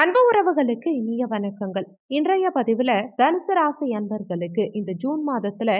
அன்பு உறவுகளுக்கு இனிய வணக்கங்கள். இன்றைய பதிவில் தனுசு ராசி அன்பர்களுக்கு இந்த ஜூன் மாதத்துல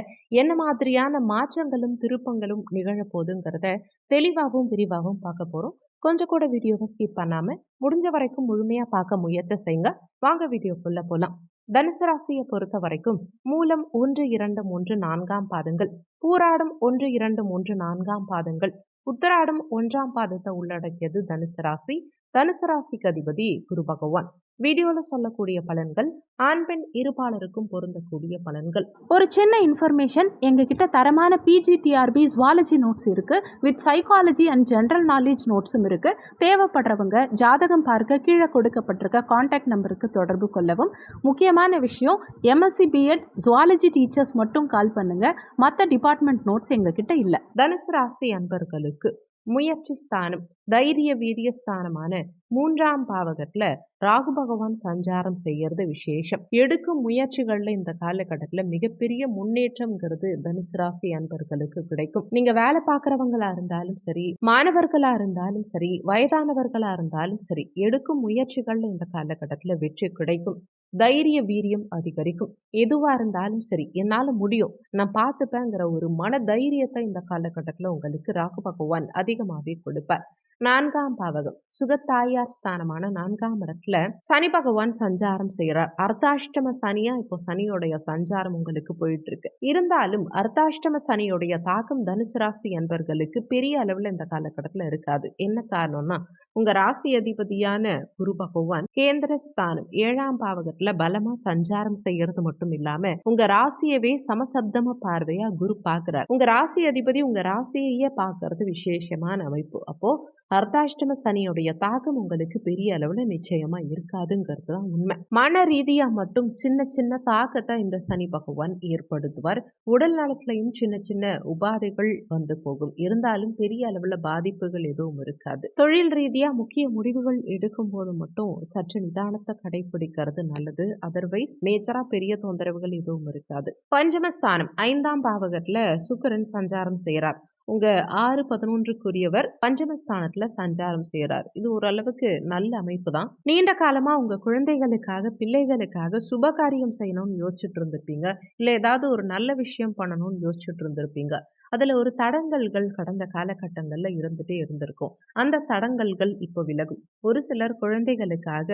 என்ன மாதிரியான மாற்றங்களும் திருப்பங்களும் நிகழப்போகுதுங்கிறத தெளிவாகவும் விரிவாகவும் பார்க்க போகிறோம் கொஞ்சம் கூட வீடியோவை ஸ்கிப் பண்ணாமல் முடிஞ்ச வரைக்கும் முழுமையாக பார்க்க முயற்சி செய்யுங்க. வாங்க வீடியோக்குள்ளே போகலாம் தனுசு ராசியை பொறுத்த வரைக்கும் மூலம் ஒன்று இரண்டு மூன்று நான்காம் பாதங்கள் பூராடம் ஒன்று இரண்டு மூன்று நான்காம் பாதங்கள் உத்தராடம் ஒன்றாம் பாதத்தை உள்ளடக்கியது தனுசு ராசி. தனுசு ராசிக்கு அதிபதி குரு பகவான். வீடியோவில் சொல்லக்கூடிய பலன்கள் ஆண் பெண் இருபாலருக்கும் பொருந்தக்கூடிய பலன்கள். ஒரு சின்ன இன்ஃபர்மேஷன் எங்ககிட்ட தரமான பிஜிடிஆர்பி ஜுவாலஜி நோட்ஸ் இருக்குது with psychology and general knowledge நோட்ஸும் இருக்குது தேவைப்படுறவங்க ஜாதகம் பார்க்க கீழே கொடுக்கப்பட்டிருக்க காண்டாக்ட் நம்பருக்கு தொடர்பு கொள்ளவும். முக்கியமான விஷயம் எம்எஸ்சி பிஎட் ஜுவாலஜி டீச்சர்ஸ் மட்டும் கால் பண்ணுங்கள் மற்ற டிபார்ட்மெண்ட் நோட்ஸ் எங்ககிட்ட இல்லை. தனுசு ராசி அன்பர்களுக்கு முயற்சி ஸ்தானம் தைரிய வீரிய ஸ்தானமான மூன்றாம் பாவகத்துல ராகு பகவான் சஞ்சாரம் செய்யறது விசேஷம். எடுக்கும் முயற்சிகள்ல இந்த காலகட்டத்துல மிகப்பெரிய முன்னேற்றம்ங்கிறது தனுசு ராசி அன்பர்களுக்கு கிடைக்கும். நீங்க வேலை பார்க்கறவங்களா இருந்தாலும் சரி மாணவர்களா இருந்தாலும் சரி வயதானவர்களா இருந்தாலும் சரி எடுக்கும் முயற்சிகள்ல இந்த காலகட்டத்துல வெற்றி கிடைக்கும். தைரிய வீரியம் அதிகரிக்கும். எதுவா இருந்தாலும் சரி என்னால முடியும். நான் பார்த்துப்பேங்கிற ஒரு மன தைரியத்தை இந்த காலகட்டத்துல உங்களுக்கு ராகு பகவான் அதிகமாகவே கொடுப்பார். நான்காம் பாவகம். சுகத்தாயார் ஸ்தானமான நான்காம் இடத்துல சனி பகவான் சஞ்சாரம் செய்யறார் அர்த்தாஷ்டம சனியா இப்போ சனியோடைய சஞ்சாரம் உங்களுக்கு போயிட்டு இருக்கு இருந்தாலும் அர்த்தாஷ்டம சனியோடைய தாக்கம் தனுசு ராசி என்பர்களுக்கு பெரிய அளவுல இந்த காலகட்டத்துல இருக்காது. என்ன காரணம்னா உங்க ராசி அதிபதியான குரு பகவான் கேந்திர ஸ்தானம் ஏழாம் பாவகத்துல பலமா சஞ்சாரம் செய்யறது மட்டும் இல்லாம உங்க ராசியவே சமசப்தம பார்வையா குரு பாக்குறார். உங்க ராசி அதிபதி உங்க ராசியையே பாக்குறது விசேஷமான அமைப்பு. அப்போ அர்த்தாஷ்டம சனியுடைய தாக்கம் உங்களுக்கு பெரிய அளவுல நிச்சயமா இருக்காதுங்கிறது தான் உண்மை. மன ரீதியா மட்டும் சின்ன சின்ன தாக்கத்தை இந்த சனி பகவான் ஏற்படுத்துவார். உடல் நலத்திலையும் சின்ன சின்ன உபாதைகள் வந்து போகும். இருந்தாலும் பெரிய அளவுல பாதிப்புகள் எதுவும் இருக்காது. தொழில் ரீதியா முக்கிய முடிவுகள் எடுக்கும் போது மட்டும் சற்று நிதானத்தை கடைபிடிக்கிறது நல்லது. அதர்வைஸ் மேஜரா பெரிய தொந்தரவுகள் எதுவும் இருக்காது. பஞ்சமஸ்தானம் ஐந்தாம் பாவகத்துல சுக்கரன் சஞ்சாரம் செய்கிறார் உங்கள் ஆறு பதினொன்றுக்குரியவர் பஞ்சமஸ்தானத்தில் சஞ்சாரம் செய்கிறார் இது ஓரளவுக்கு நல்ல அமைப்பு தான் நீண்ட காலமாக உங்கள் குழந்தைகளுக்காக பிள்ளைகளுக்காக சுப காரியம் செய்யணும்னு யோசிச்சுட்டு இருந்திருப்பீங்க. இல்லை ஏதாவது ஒரு நல்ல விஷயம் பண்ணணும்னு யோசிச்சுட்டு இருந்திருப்பீங்க. அதில் ஒரு தடங்கல்கள் கடந்த காலகட்டங்களில் இருந்துட்டே இருந்திருக்கும். அந்த தடங்கல்கள் இப்போ விலகும். ஒரு சிலர் குழந்தைகளுக்காக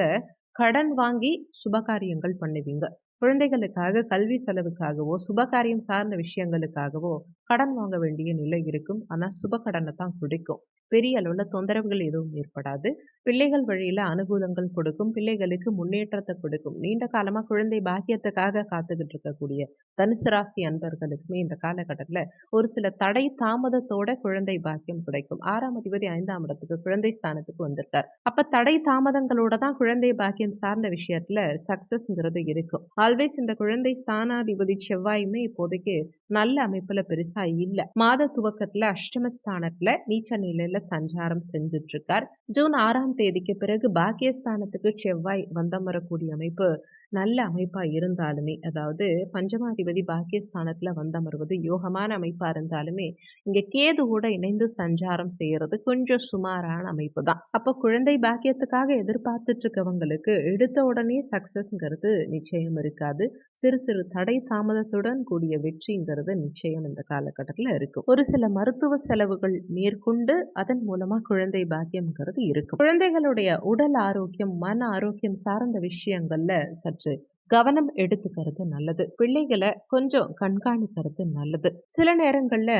கடன் வாங்கி சுபகாரியங்கள் பண்ணுவீங்க. குழந்தைகளுக்காக கல்வி செலவுக்காகவோ சுபகாரியம் சார்ந்த விஷயங்களுக்காகவோ கடன் வாங்க வேண்டிய நிலை இருக்கும். ஆனால் சுப கடனை தான் கிடைக்கும். பெரிய அளவில் தொந்தரவுகள் எதுவும் ஏற்படாது. பிள்ளைகள் வழியில் அனுகூலங்கள் கொடுக்கும். பிள்ளைகளுக்கு முன்னேற்றத்தை கொடுக்கும். நீண்ட காலமாக குழந்தை பாக்கியத்துக்காக காத்துக்கிட்டு இருக்கக்கூடிய தனுசு ராசி அன்பர்களுக்குமே இந்த காலகட்டத்தில் ஒரு சில தடை தாமதத்தோட குழந்தை பாக்கியம் கிடைக்கும். ஆறாம் அதிபதி ஐந்தாம் இடத்துக்கு குழந்தை ஸ்தானத்துக்கு வந்திருக்கார். அப்போ தடை தாமதங்களோட தான் குழந்தை பாக்கியம் சார்ந்த விஷயத்தில் சக்ஸஸ்ங்கிறது இருக்கும். ஆல்வேஸ் இந்த குழந்தை ஸ்தானாதிபதி செவ்வாயுமே இப்போதைக்கு நல்ல அமைப்புல பெருசா இல்ல. மாத துவக்கத்துல அஷ்டமஸ்தானத்துல நீச்ச நிலையில சஞ்சாரம் செஞ்சுட்டு இருக்கார் ஜூன் ஆறாம் தேதிக்கு பிறகு பாக்கியஸ்தானத்துக்கு செவ்வாய் வந்தமரக்கூடிய அமைப்பு நல்ல அமைப்பாக இருந்தாலுமே அதாவது பஞ்சமாதிபதி பாக்கியஸ்தானத்தில் வந்தமர்வது யோகமான அமைப்பாக இருந்தாலுமே இங்கே கேது கூட இணைந்து சஞ்சாரம் செய்கிறது கொஞ்சம் சுமாரான அமைப்பு தான் அப்போ குழந்தை பாக்கியத்துக்காக எதிர்பார்த்துட்டு இருக்கவங்களுக்கு எடுத்த உடனே சக்சஸ்ங்கிறது நிச்சயம் இருக்காது. சிறு சிறு தடை தாமதத்துடன் கூடிய வெற்றிங்கிறது நிச்சயம் இந்த காலகட்டத்தில் இருக்கும். ஒரு சில மருத்துவ செலவுகள் மேற்கொண்டு அதன் மூலமாக குழந்தை பாக்கியம்ங்கிறது இருக்கும். குழந்தைகளுடைய உடல் ஆரோக்கியம் மன ஆரோக்கியம் சார்ந்த விஷயங்கள்ல சற்று சற்று கவனம் எடுத்துக்கிறது நல்லது. பிள்ளைகளை கொஞ்சம் கண்காணிக்கிறது நல்லது. சில நேரங்கள்ல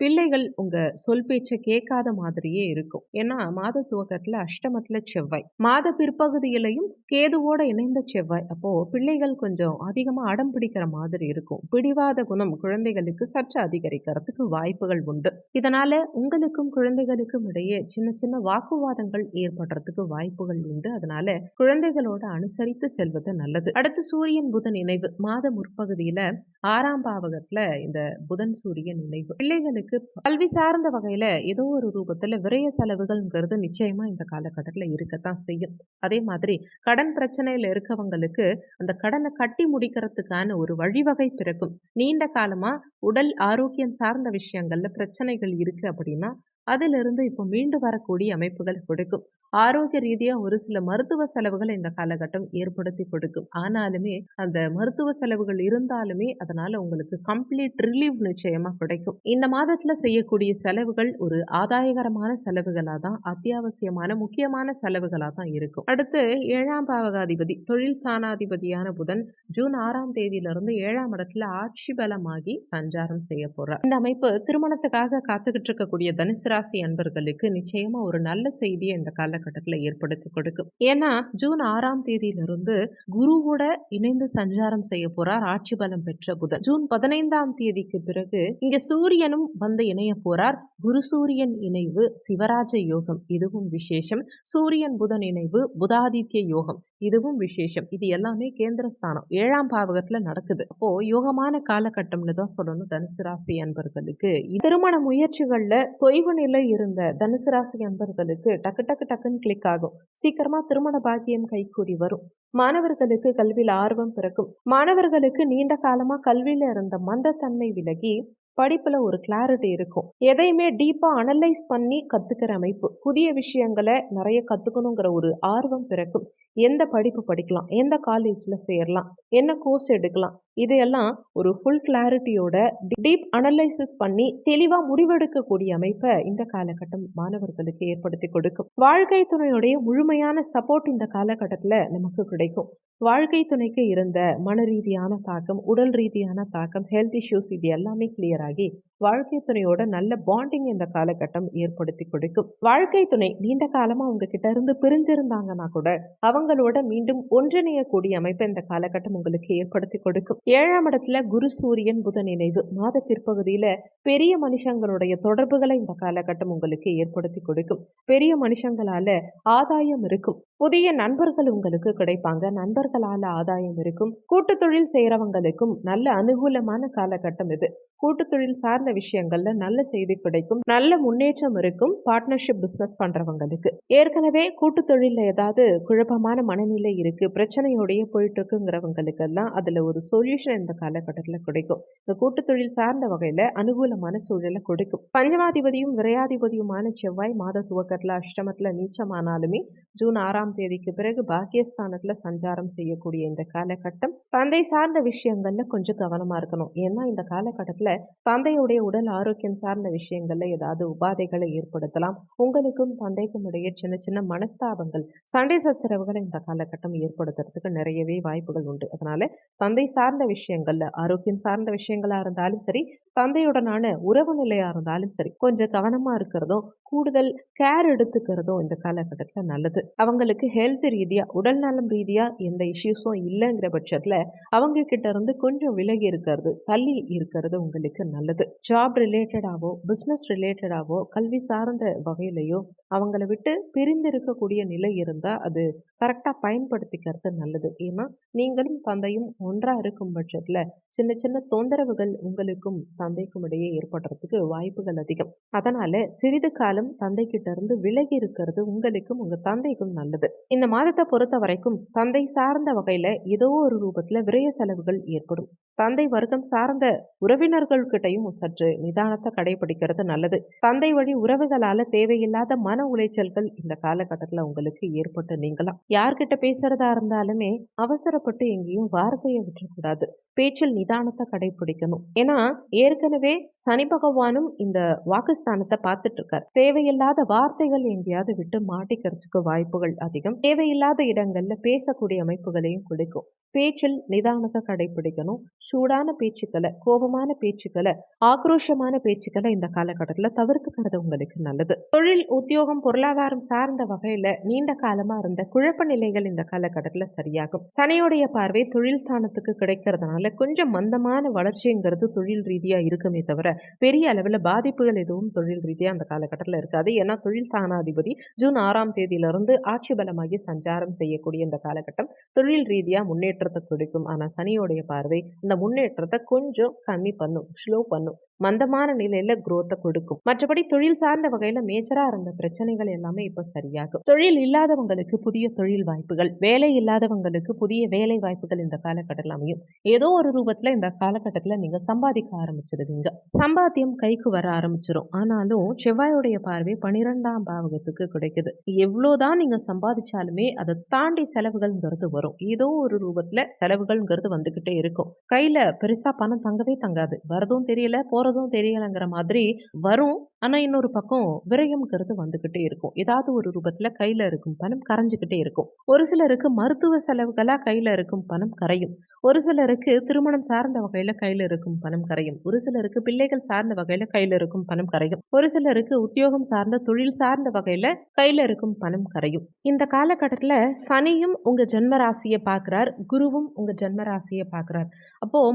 பிள்ளைகள் உங்க சொல் பேச்சை கேட்காத மாதிரியே இருக்கும். ஏன்னா மாத துவக்கத்துல அஷ்டமத்துல செவ்வாய். மாத பிற்பகுதியிலையும் கேதுவோட இணைந்த செவ்வாய். அப்போ பிள்ளைகள் கொஞ்சம் அதிகமா அடம் பிடிக்கிற மாதிரி இருக்கும். பிடிவாத குணம் குழந்தைகளுக்கு சற்று அதிகரிக்கிறதுக்கு வாய்ப்புகள் உண்டு. இதனால உங்களுக்கும் குழந்தைகளுக்கும் இடையே சின்ன சின்ன வாக்குவாதங்கள் ஏற்படுறதுக்கு வாய்ப்புகள் உண்டு. அதனால குழந்தைகளோட அனுசரித்து செல்வது நல்லது. அடுத்து சூரியன் புதன் இணைவு. மாத முற்பகுதியில ஆறாம் பாவகத்துல இந்த புதன் சூரியன் இணைவு. பிள்ளைகளுக்கு அவங்களுக்கு கல்வி சார்ந்த வகையில் ஏதோ ஒரு ரூபத்தில் விரய செலவுகள்ங்கிறது நிச்சயமாக இந்த காலகட்டத்தில் இருக்கத்தான் செய்யும். அதே மாதிரி கடன் பிரச்சனையில் இருக்கவங்களுக்கு அந்த கடனை கட்டி முடிக்கிறதுக்கான ஒரு வழிவகை பிறக்கும். நீண்ட காலமாக உடல் ஆரோக்கியம் சார்ந்த விஷயங்களில் பிரச்சனைகள் இருக்குது அப்படின்னா அதிலிருந்து இப்போ மீண்டு வரக்கூடிய அமைப்புகள் கொடுக்கும். ஆரோக்கிய ரீதியாக ஒரு சில மருத்துவ செலவுகள் இந்த காலகட்டம் ஏற்படுத்தி கொடுக்கும். ஆனாலுமே அந்த மருத்துவ செலவுகள் இருந்தாலுமே அதனால உங்களுக்கு கம்ப்ளீட் ரிலீவ் நிச்சயமா கிடைக்கும். இந்த மாதத்துல செய்யக்கூடிய செலவுகள் ஒரு ஆதாயகரமான செலவுகளாக தான் அத்தியாவசியமான முக்கியமான செலவுகளாக தான் இருக்கும். அடுத்து ஏழாம் பாவகாதிபதி தொழில் ஸ்தானாதிபதியான புதன் ஜூன் ஆறாம் தேதியிலிருந்து ஏழாம் இடத்துல ஆட்சி பலமாகி சஞ்சாரம் செய்ய போறார். இந்த அமைப்பு திருமணத்துக்காக காத்துக்கிட்டு இருக்கக்கூடிய தனுசு ராசி அன்பர்களுக்கு நிச்சயமா ஒரு நல்ல செய்தியை இந்த காலகட்டத்தில் ஏற்படுத்தி கொடுக்கும். ஏன்னா ஜூன் ஆறாம் தேதியிலிருந்து குருவோட இணைந்து சஞ்சாரம் செய்ய போறார் ஆட்சி பலம் பெற்ற புதன். ஜூன் பதினைந்தாம் தேதிக்கு பிறகு இங்க சூரியனும் வந்து இணைய போறார். குரு சூரியன் இணைவு சிவராஜ யோகம் இதுவும் விசேஷம். சூரியன் புதன் இணைவு புதாதித்ய யோகம். இதுவும் விசேஷம். இது எல்லாமே கேந்திரஸ்தானம். ஏழாம் பாவகத்துல நடக்குது. அப்போ யோகமான காலகட்டம்னு தான் சொல்லணும் தனுசு ராசி அன்பர்களுக்கு. திருமண முயற்சிகள்ல தொய்வு நிலை இருந்த தனுசு ராசி அன்பர்களுக்கு டக்கு டக்கு டக்குன்னு கிளிக் ஆகும். சீக்கிரமா திருமண பாக்கியம் கைகூடி வரும். மாணவர்களுக்கு கல்வியில் ஆர்வம் பிறக்கும். மாணவர்களுக்கு நீண்ட காலமா கல்வியில இருந்த மந்தத்தன்மை விலகி படிப்புல ஒரு கிளாரிட்டி இருக்கும். எதையுமே டீப்பா அனலைஸ் பண்ணி கத்துக்கிற அமைப்பு. புதிய விஷயங்களை நிறைய கத்துக்கணுங்கிற ஒரு ஆர்வம் பிறக்கும். எந்த படிப்பு படிக்கலாம் எந்த காலேஜில் சேரலாம் என்ன கோர்ஸ் எடுக்கலாம் இதையெல்லாம் ஒரு ஃபுல் கிளாரிட்டியோட டீப் அனலைசிஸ் பண்ணி தெளிவாக முடிவெடுக்கக்கூடிய அமைப்பை இந்த காலகட்டம் மாணவர்களுக்கு ஏற்படுத்தி கொடுக்கும். வாழ்க்கை துணையுடைய முழுமையான சப்போர்ட் இந்த காலகட்டத்தில் நமக்கு கிடைக்கும். வாழ்க்கை துணைக்கு இருந்த மன ரீதியான தாக்கம் உடல் ரீதியான தாக்கம் ஹெல்த் இஷ்யூஸ் இது எல்லாமே கிளியர் ஆகி வாழ்க்கை துணையோட நல்ல பாண்டிங் இந்த காலகட்டம் ஏற்படுத்தி கொடுக்கும். வாழ்க்கை துணை நீண்ட காலமாக அவங்க கிட்ட இருந்து பிரிஞ்சிருந்தாங்கன்னா கூட அவங்க கிரகங்களோட மீண்டும் ஒன்றிணையக்கூடிய அமைப்பு இந்த காலகட்டம் உங்களுக்கு ஏற்படுத்தி கொடுக்கும். ஏழாம் இடத்துல குரு சூரியன் புதன் நினைவு மாத பிற்பகுதியில பெரிய மனுஷங்களுடைய தொடர்புகளை இந்த காலகட்டம் உங்களுக்கு ஏற்படுத்தி கொடுக்கும். பெரிய மனுஷங்களால ஆதாயம் இருக்கும். புதிய நண்பர்கள் உங்களுக்கு கிடைப்பாங்க. நண்பர்களால ஆதாயம் இருக்கும். கூட்டு தொழில் செய்யறவங்களுக்கும் நல்ல அனுகூலமான காலகட்டம் இது. கூட்டுத்தொழில் சார்ந்த விஷயங்கள்ல நல்ல செய்தி கிடைக்கும் நல்ல முன்னேற்றம் இருக்கும் பார்ட்னர்ஷிப் பிஸ்னஸ் பண்றவங்களுக்கு. ஏற்கனவே கூட்டுத்தொழில ஏதாவது குழப்பமான மனநிலை இருக்கு பிரச்சனையோடய போயிட்டு இருக்குங்கிறவங்களுக்கு எல்லாம் அதுல ஒரு சொல்யூஷன் இந்த காலகட்டத்தில் கிடைக்கும். இந்த கூட்டுத்தொழில் சார்ந்த வகையில அனுகூலமான சூழலை கொடுக்கும். பஞ்சமாதிபதியும் விரையாதிபதியுமான செவ்வாய் மாத துவக்கத்துல அஷ்டமத்துல நீச்சமானாலுமே ஜூன் ஆறாம் தேதிக்கு பிறகு பாக்கியஸ்தானத்துல சஞ்சாரம் செய்யக்கூடிய இந்த காலகட்டம் தந்தை சார்ந்த விஷயங்கள்ல கொஞ்சம் கவனமா இருக்கணும். ஏன்னா இந்த காலகட்டத்தில் தந்தையுடைய உடல் ஆரோக்கியம் சார்ந்த விஷயங்கள்ல ஏதாவது உபாதைகளை ஏற்படுத்தலாம். உங்களுக்கும் தந்தைக்கும் இடையே சின்ன சின்ன மனஸ்தாபங்கள் சண்டை சச்சரவுகளை இந்த காலகட்டம் ஏற்படுத்துறதுக்கு நிறையவே வாய்ப்புகள் உண்டு. அதனால தந்தை சார்ந்த விஷயங்கள்ல ஆரோக்கியம் சார்ந்த விஷயங்களா இருந்தாலும் சரி தந்தையுடனான உறவு நிலையா இருந்தாலும் சரி கொஞ்சம் கவனமா இருக்கிறதும் கூடுதல் கேர் எடுத்துக்கிறதும் இந்த காலகட்டத்தில் நல்லது. அவங்களுக்கு ஹெல்த் ரீதியா உடல் நலம் ரீதியா எந்த இஷ்யூஸும் இல்லைங்கிற பட்சத்துல அவங்க கிட்ட இருந்து கொஞ்சம் விலகி இருக்கிறது தள்ளி இருக்கிறது உங்களுக்கு நல்லது. ஜாப் ரிலேட்டடாவோ பிஸ்னஸ் ரிலேட்டடாவோ கல்வி சார்ந்த வகையிலையோ அவங்கள விட்டு பிரிந்து இருக்கக்கூடிய நிலை இருந்தால் அது கரெக்டாக பயன்படுத்திக்கிறது நல்லது. ஏன்னா நீங்களும் தந்தையும் ஒன்றாக இருக்கும் பட்சத்தில் சின்ன சின்ன தொந்தரவுகள் உங்களுக்கும் தந்தைக்கும் இடையே ஏற்படுறதுக்கு வாய்ப்புகள் அதிகம். அதனால சிறிது காலம் தந்தை கிட்ட இருந்து விலகி இருக்கிறது உங்களுக்கும் உங்க தந்தைக்கும் நல்லது. இந்த மாதத்தை பொறுத்த வரைக்கும் தந்தை சார்ந்த வகையில் ஏதோ ஒரு ரூபத்தில் விரய செலவுகள் ஏற்படும். தந்தை வர்க்கம் சார்ந்த உறவினர் கிட்டையும் சற்று நிதானத்தை கடைபிடிக்கிறது நல்லது. தந்தை வழி உறவுகளால தேவையில்லாத மன உளைச்சல்கள் இந்த காலகட்டத்தில் உங்களுக்கு ஏற்பட்டு நீங்களாம் யார்கிட்ட பேசுறதா இருந்தாலுமே அவசரப்பட்டு எங்கேயும் வார்த்தையை விட்டுறக்கூடாது. பேச்சில் நிதானத்தை கடைபிடிக்கணும். ஏன்னா ஏற்கனவே சனி பகவானும் இந்த வாக்குஸ்தானத்தை பார்த்துட்டு இருக்கார் தேவையில்லாத வார்த்தைகள் எங்கேயாவது விட்டு மாட்டிக்கிறதுக்கு வாய்ப்புகள் அதிகம். தேவையில்லாத இடங்கள்ல பேசக்கூடிய அமைப்புகளையும் கொடுக்கும். பேச்சில் நிதானத்தை கடைபிடிக்கணும். சூடான பேச்சுக்களை கோபமான பேச்சுக்களை ஆக்ரோஷமான பேச்சுக்களை இந்த காலகட்டத்தில் தவிர்த்துக்கிறது உங்களுக்கு நல்லது. தொழில் உத்தியோகம் பொருளாதாரம் சார்ந்த வகையில நீண்ட காலமா இருந்த குழப்ப நிலைகள் இந்த காலகட்டத்தில் சரியாகும். சனியுடைய பார்வை தொழில் ஸ்தானத்துக்கு கிடைக்கிறதுனால கொஞ்சம் மந்தமான வளர்ச்சிங்கிறது தொழில் ரீதியா இருக்குமே தவிர பெரிய அளவில் பாதிப்புகள் எதுவும் தொழில் ரீதியா அந்த காலகட்டத்தில் இருக்காது. ஏன்னா தொழில் ஸ்தானாதிபதி ஜூன் ஆறாம் தேதியிலிருந்து ஆட்சி பலமாகி சஞ்சாரம் செய்யக்கூடிய இந்த காலகட்டம் தொழில் ரீதியா முன்னேற்றத்தை கொடுக்கும். ஆனா சனியோடைய பார்வை இந்த முன்னேற்றத்தை கொஞ்சம் கம்மி பண்ணும். ஸ்லோ பண்ணும். மந்தமான நிலையில குரோத்தை கொடுக்கும். மற்றபடி தொழில் சார்ந்த வகையில மேஜரா இருந்த பிரச்சனைகள் எல்லாமே இப்போ சரியாகும். தொழில் இல்லாதவங்களுக்கு புதிய தொழில் வாய்ப்புகள் வேலை இல்லாதவங்களுக்கு புதிய வேலை வாய்ப்புகள் இந்த காலகட்டத்தில் அமையும். ஏதோ ஒரு ரூபத்துல இந்த காலகட்டத்துல நீங்க சம்பாதிக்க ஆரம்பிச்சிடுவீங்க சம்பாத்தியம் கைக்கு வர ஆரம்பிச்சிடும் ஆனாலும் செவ்வாயுடைய பார்வை பனிரெண்டாம் பாவகத்துக்கு கிடைக்குது. எவ்வளோதான் நீங்க சம்பாதிச்சாலுமே அதை தாண்டி செலவுகள்ங்கிறது வரும். ஏதோ ஒரு ரூபத்துல செலவுகள்ங்கிறது வந்துகிட்டே இருக்கும். கையில பெருசா பணம் தங்கவே தங்காது. வரதும் தெரியல போறதும் தெரியலங்கிற மாதிரி வரும். ஆனா இன்னொரு பக்கம் விரயம்ங்கிறது வந்துகிட்டே இருக்கும். ஏதாவது ஒரு ரூபத்துல கையில இருக்கும் பணம் கரைஞ்சுக்கிட்டே இருக்கும். ஒரு சிலருக்கு மருத்துவ செலவுகளா கையில இருக்கும் பணம் கரையும். ஒரு சிலருக்கு திருமணம் சார்ந்த வகையில கையில இருக்கும் பணம் கரையும். ஒரு சிலருக்கு பிள்ளைகள் சார்ந்த வகையில கையில இருக்கும் பணம் கரையும். ஒரு சிலருக்கு உத்தியோகம் சார்ந்த தொழில் சார்ந்த வகையில கையில இருக்கும் பணம் கரையும். இந்த காலகட்டத்துல சனியும் உங்க ஜென்ம ராசியை பார்க்கிறார் குருவும் உங்க ஜென்ம ராசியை பார்க்கிறார். அப்போ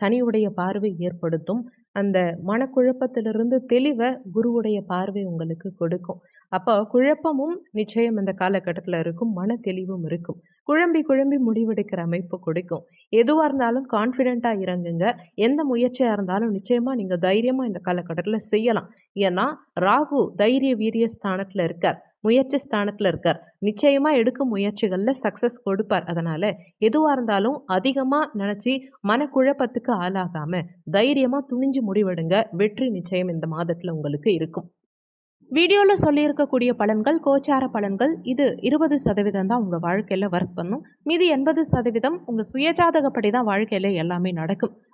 சனியோட குருவுடைய பார்வை ஏற்படுத்தும். அந்த மனக்குழப்பத்திலிருந்து தெளிவை குருவுடைய பார்வை உங்களுக்கு கொடுக்கும். அப்போ குழப்பமும் நிச்சயம் இந்த காலகட்டத்தில் இருக்கும். மன தெளிவும் இருக்கும். குழம்பி குழம்பி முடிவெடுக்கிற அமைப்பு கொடுக்கும். எதுவாக இருந்தாலும் கான்ஃபிடெண்ட்டாக இறங்குங்க. எந்த முயற்சியாக இருந்தாலும் நிச்சயமாக நீங்கள் தைரியமாக இந்த காலகட்டத்தில் செய்யலாம். ஏன்னா ராகு தைரிய வீரிய ஸ்தானத்தில் இருக்கார். முயற்சி ஸ்தானத்தில் இருக்கார். நிச்சயமாக எடுக்கும் முயற்சிகளில் சக்ஸஸ் கொடுப்பார். அதனால் எதுவாக இருந்தாலும் அதிகமாக நினச்சி மனக்குழப்பத்துக்கு ஆளாகாமல் தைரியமாக துணிஞ்சு முடிவெடுங்க. வெற்றி நிச்சயம் இந்த மாதத்தில் உங்களுக்கு இருக்கும். வீடியோவில் சொல்லியிருக்கக்கூடிய பலன்கள் கோச்சார பலன்கள் இது இருபது சதவீதம் தான் உங்கள் வாழ்க்கையில் ஒர்க் பண்ணும். மீதி எண்பது சதவீதம் உங்கள் சுயஜாதகப்படி தான் வாழ்க்கையில் எல்லாமே நடக்கும்.